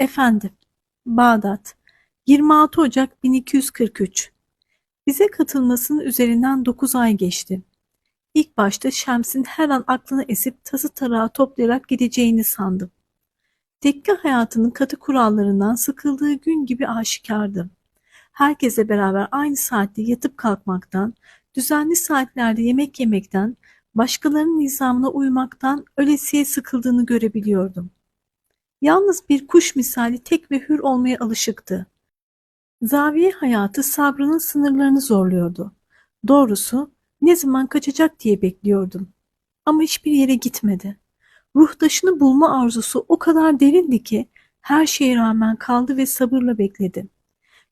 Efendim, Bağdat, 26 Ocak 1243. Bize katılmasının üzerinden 9 ay geçti. İlk başta Şems'in her an aklını esip tası tarağı toplayarak gideceğini sandım. Tekke hayatının katı kurallarından sıkıldığı gün gibi aşikardı. Herkese beraber aynı saatte yatıp kalkmaktan, düzenli saatlerde yemek yemekten, başkalarının nizamına uymaktan ölesiye sıkıldığını görebiliyordum. Yalnız bir kuş misali tek ve hür olmaya alışıktı. Zaviye hayatı sabrının sınırlarını zorluyordu. Doğrusu ne zaman kaçacak diye bekliyordum. Ama hiçbir yere gitmedi. Ruhtaşını bulma arzusu o kadar derindi ki her şeye rağmen kaldı ve sabırla bekledi.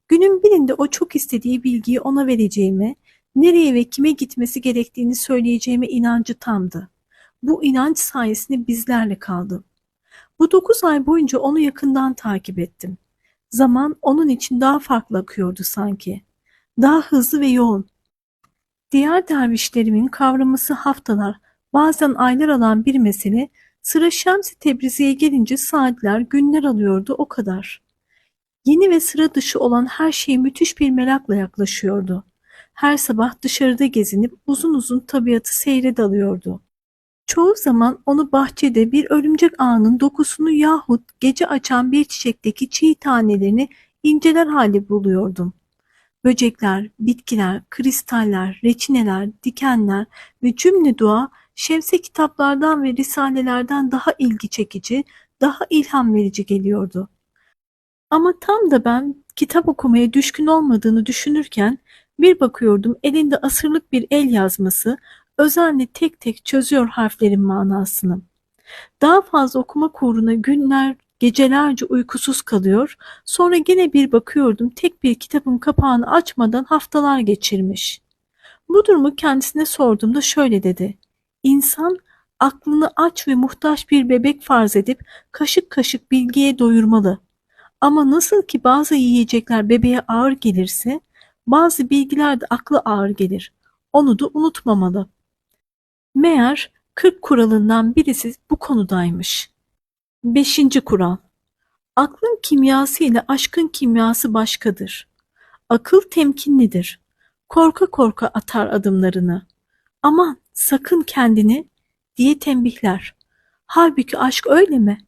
Günün birinde o çok istediği bilgiyi ona vereceğime, nereye ve kime gitmesi gerektiğini söyleyeceğime inancı tamdı. Bu inanç sayesinde bizlerle kaldı. Bu dokuz ay boyunca onu yakından takip ettim. Zaman onun için daha farklı akıyordu sanki. Daha hızlı ve yoğun. Diğer dervişlerimin kavraması haftalar, bazen aylar alan bir mesele, sıra Şems-i Tebrizi'ye gelince saatler, günler alıyordu o kadar. Yeni ve sıra dışı olan her şey müthiş bir merakla yaklaşıyordu. Her sabah dışarıda gezinip uzun uzun tabiatı seyre dalıyordu. Çoğu zaman onu bahçede bir örümcek ağının dokusunu yahut gece açan bir çiçekteki çiğ tanelerini inceler hali buluyordum. Böcekler, bitkiler, kristaller, reçineler, dikenler ve cümle dua şemse kitaplardan ve risalelerden daha ilgi çekici, daha ilham verici geliyordu. Ama tam da ben kitap okumaya düşkün olmadığını düşünürken bir bakıyordum elinde asırlık bir el yazması özenle tek tek çözüyor harflerin manasını. Daha fazla okumak uğruna günler, gecelerce uykusuz kalıyor, sonra gene bir bakıyordum tek bir kitabın kapağını açmadan haftalar geçirmiş. Bu durumu kendisine sorduğumda şöyle dedi. İnsan aklını aç ve muhtaç bir bebek farz edip kaşık kaşık bilgiye doyurmalı. Ama nasıl ki bazı yiyecekler bebeğe ağır gelirse, bazı bilgiler de aklı ağır gelir. Onu da unutmamalı. Meğer kırk kuralından birisi bu konudaymış. Beşinci kural. Aklın kimyası ile aşkın kimyası başkadır. Akıl temkinlidir. Korka korka atar adımlarını. Aman sakın kendini diye tembihler. Halbuki aşk öyle mi?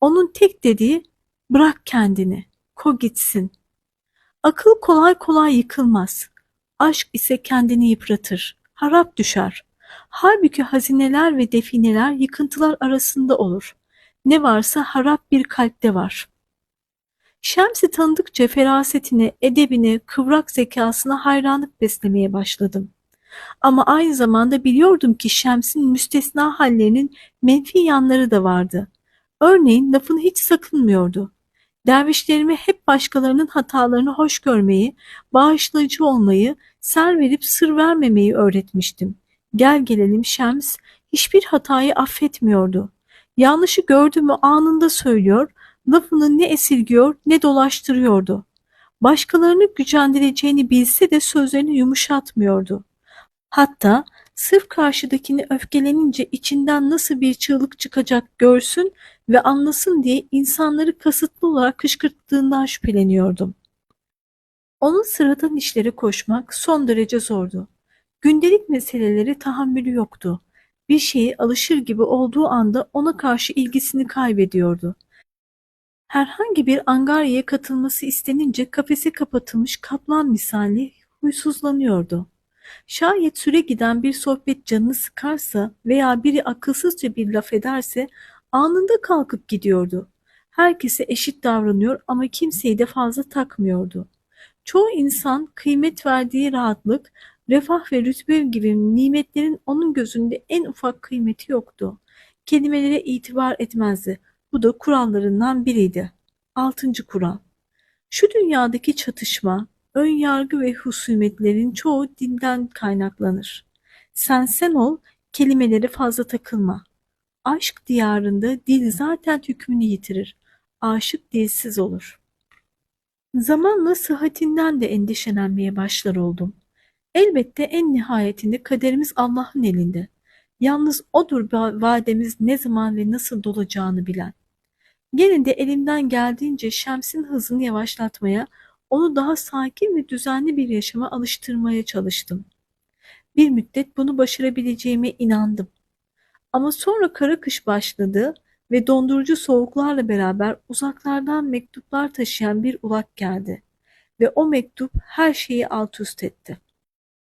Onun tek dediği bırak kendini, ko gitsin. Akıl kolay kolay yıkılmaz. Aşk ise kendini yıpratır, harap düşer. Halbuki hazineler ve defineler yıkıntılar arasında olur. Ne varsa harap bir kalpte var. Şems'i tanıdıkça ferasetine, edebine, kıvrak zekasına hayranlık beslemeye başladım. Ama aynı zamanda biliyordum ki Şems'in müstesna hallerinin menfi yanları da vardı. Örneğin lafını hiç sakınmıyordu. Dervişlerime hep başkalarının hatalarını hoş görmeyi, bağışlayıcı olmayı, ser verip sır vermemeyi öğretmiştim. Gel gelelim Şems hiçbir hatayı affetmiyordu. Yanlışı gördü mü anında söylüyor, lafını ne esirgiyor ne dolaştırıyordu. Başkalarını gücendireceğini bilse de sözlerini yumuşatmıyordu. Hatta sırf karşıdakini öfkelenince içinden nasıl bir çığlık çıkacak görsün ve anlasın diye insanları kasıtlı olarak kışkırttığından şüpheleniyordum. Onun sıradan işlere koşmak son derece zordu. Gündelik meseleleri tahammülü yoktu. Bir şeye alışır gibi olduğu anda ona karşı ilgisini kaybediyordu. Herhangi bir angaryaya katılması istenince kafese kapatılmış kaplan misali huysuzlanıyordu. Şayet süre giden bir sohbet canını sıkarsa veya biri akılsızca bir laf ederse anında kalkıp gidiyordu. Herkese eşit davranıyor ama kimseyi de fazla takmıyordu. Çoğu insan kıymet verdiği rahatlık, refah ve rütbe gibi nimetlerin onun gözünde en ufak kıymeti yoktu. Kelimelere itibar etmezdi. Bu da kurallarından biriydi. Altıncı kural. Şu dünyadaki çatışma, ön yargı ve husumetlerin çoğu dinden kaynaklanır. Sen sen ol, kelimelere fazla takılma. Aşk diyarında dil zaten hükmünü yitirir. Aşık dilsiz olur. Zamanla sıhhatinden de endişelenmeye başlar oldum. Elbette en nihayetinde kaderimiz Allah'ın elinde. Yalnız odur vademiz ne zaman ve nasıl dolacağını bilen. Gene de elimden geldiğince Şems'in hızını yavaşlatmaya, onu daha sakin ve düzenli bir yaşama alıştırmaya çalıştım. Bir müddet bunu başarabileceğime inandım. Ama sonra kara kış başladı ve dondurucu soğuklarla beraber uzaklardan mektuplar taşıyan bir ulak geldi ve o mektup her şeyi alt üst etti.